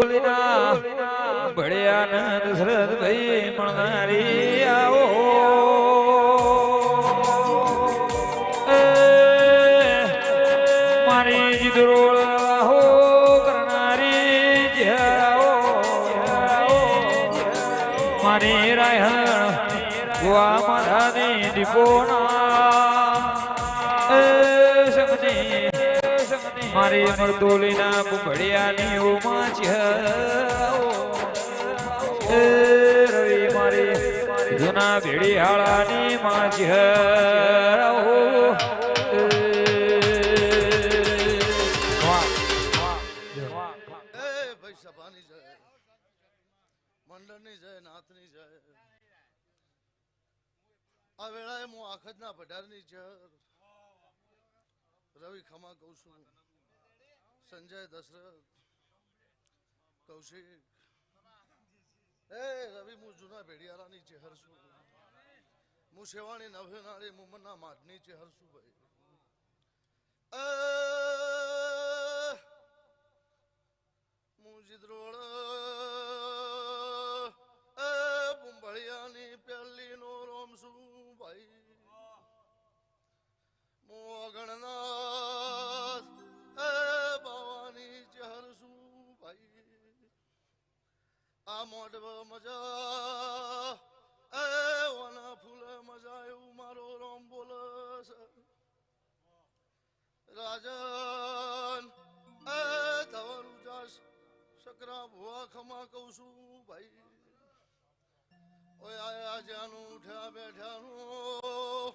બોલીના ભળ્યા દશરથ ભાઈ મળનારી આવો. મારી જીદરોળ આહો કરનારી જ્યાઓ મારી રાયહણ, ગોવા માધાની દીપોના મારી મરદોલીના બુભડિયાની ઓમાં છે. રવિ મારી જૂના ભેડી હાળાની માં છે. મંડળની જય, નાથની જય. આ વેળાએ હું આખતના પઢારની જય રવિ ખમા કહું છું. સંજય દશરથ, કૌશિક. એ રવિ, હું જૂના ભેડિયારાની ચેહર છું. હું સેવાણી નવેનાળી મુમના માઢની ચેહર છું ભાઈ. હું જીદ્રોળ એ બુંબળિયાની પહેલી નો રોમ છું ભાઈ. મોગણનાથ આ મોઢવ મજા એ વના ફૂલ મજા એવું મારો રોમ બોલે છે રાજન એ તમારું જાસ શકરા ભુવા ખમા કહું છું ભાઈ ઓય આયા જ્યાંનું ઉઠ્યા બેઠાનું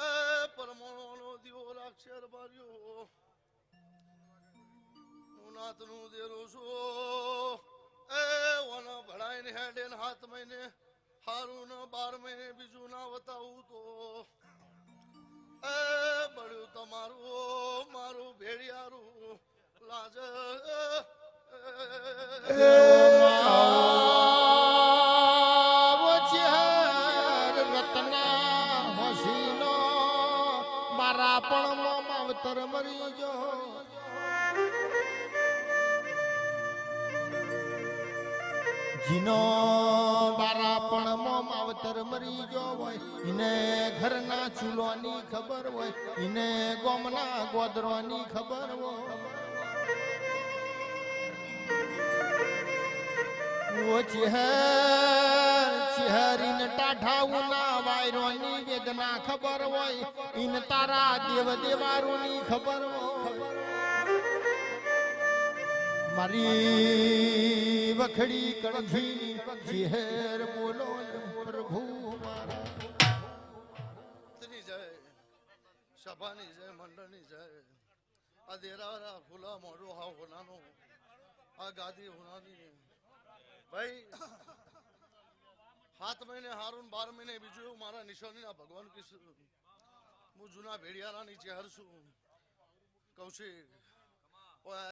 એ પરમાણુનો દીવો રાખશે બાર્યો હું નાતનું દેરું છું ભણાઈને હેડે ને હાથ મહિને હારું ને બાર મહિને બીજું ના બતાવું તો. એ બળ્યું તમારું, મારું ભેડિયારું લાજ. મારા પણ માવતર મરી જો જીનો બારા પણ માવતર મરી ગયો હોય. ઈને ઘરના ચૂલોની ખબર હોય. ઈને ગોમના ગોદરોની ખબર હોય. ઓ ચહેર, ચહેરીને ટાઢાઉના વાયરોની વેદના ખબર હોય. ઇન તારા દેવ દેવારુની ખબર હોય મારી વખડી કણજી હેર બોલો પ્રભુ મારા. જય. સભાની જય, મંડળની જય. આ દેરારા ફૂલા મોઢું હાવ હોનાનો, આ ગાદી હોનાની. ભાઈ, સાત મહિને હારું બાર મહિને બીજું મારા નિશાનીના ભગવાન કીધું હું જૂના ભેડિયારાની ચહેર છું. કૌશિક